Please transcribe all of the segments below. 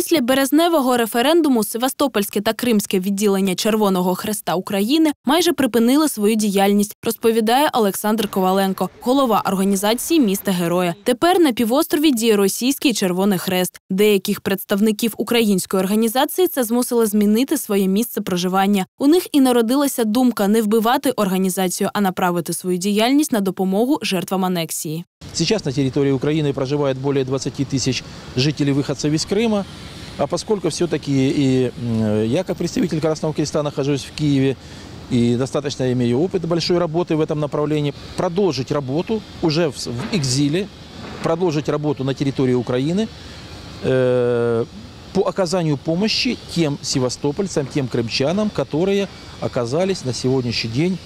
Після березневого референдуму Севастопольське та Кримське відділення Червоного Хреста України майже припинили свою діяльність, розповідає Олександр Коваленко, голова організації міста Героя. Тепер на півострові діє російський Червоний Хрест. Деяких представників української організації це змусило змінити своє місце проживання. У них і народилася думка не вбивати організацію, а направити свою діяльність на допомогу жертвам анексії. Сейчас на территории Украины проживает более 20 тысяч жителей выходцев из Крыма. А поскольку все-таки и я как представитель Красного Креста нахожусь в Киеве и достаточно имею опыт большой работы в этом направлении, продолжить работу уже в, в экзиле, продолжить работу на территории Украины э, по оказанию помощи тем севастопольцам, тем крымчанам, которые оказались на сегодняшний день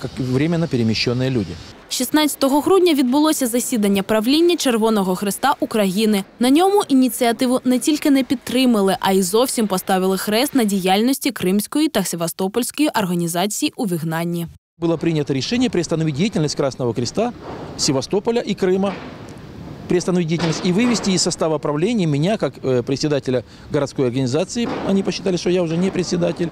как временно перемещенные люди. 16 грудня відбулося засідання правління Червоного Хреста України. На ньому ініціативу не тільки не підтримали, а й зовсім поставили хрест на діяльності Кримської та Севастопольської організації у вигнанні. было принято решение приостановить деятельность Красного Креста, Севастополя и Крыма, приостановить деятельность и вывести из состава правления меня, как э, председателя городской организации, они посчитали, что я уже не председатель,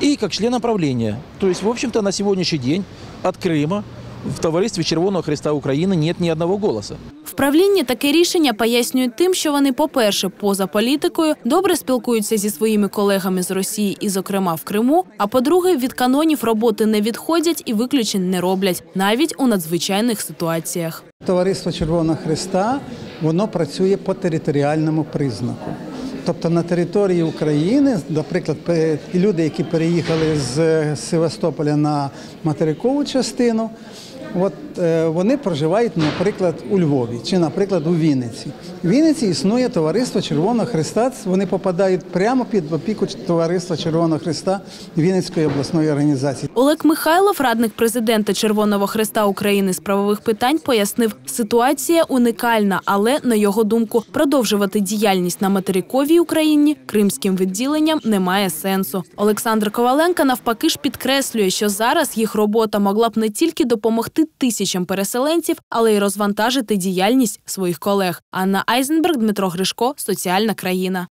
и как члена правления. То есть, в общем-то, на сегодняшний день от Крыма в товаристве Червоного Христа України нет ни одного голоса. В правлінні таке рішення пояснюють тим, що вони, по-перше, поза політикою добре спілкуються зі своїми колегами з Росії і, зокрема, в Криму. А по-друге, від канонів роботи не відходять і виключень не роблять, навіть у надзвичайних ситуаціях. Товариство Червоного Христа воно працює по територіальному признаку. Тобто на території України, наприклад, люди, які переїхали з Севастополя на материкову частину, от, е, вони проживають, наприклад, у Львові чи, наприклад, у Вінниці. В Вінниці існує товариство Червоного Христа. Вони попадають прямо під опіку товариства Червоного Христа Вінницької обласної організації. Олег Михайлов, радник президента Червоного Хреста України з правових питань, пояснив, ситуація уникальна, але на його думку, продовжувати діяльність на материковій Україні кримським відділенням немає сенсу. Олександр Коваленко навпаки ж підкреслює, що зараз їх робота могла б не тільки допомогти тисячам переселенців, але й розвантажити діяльність своїх колег. Анна Айзенберг, Дмитро Гришко, соціальна країна.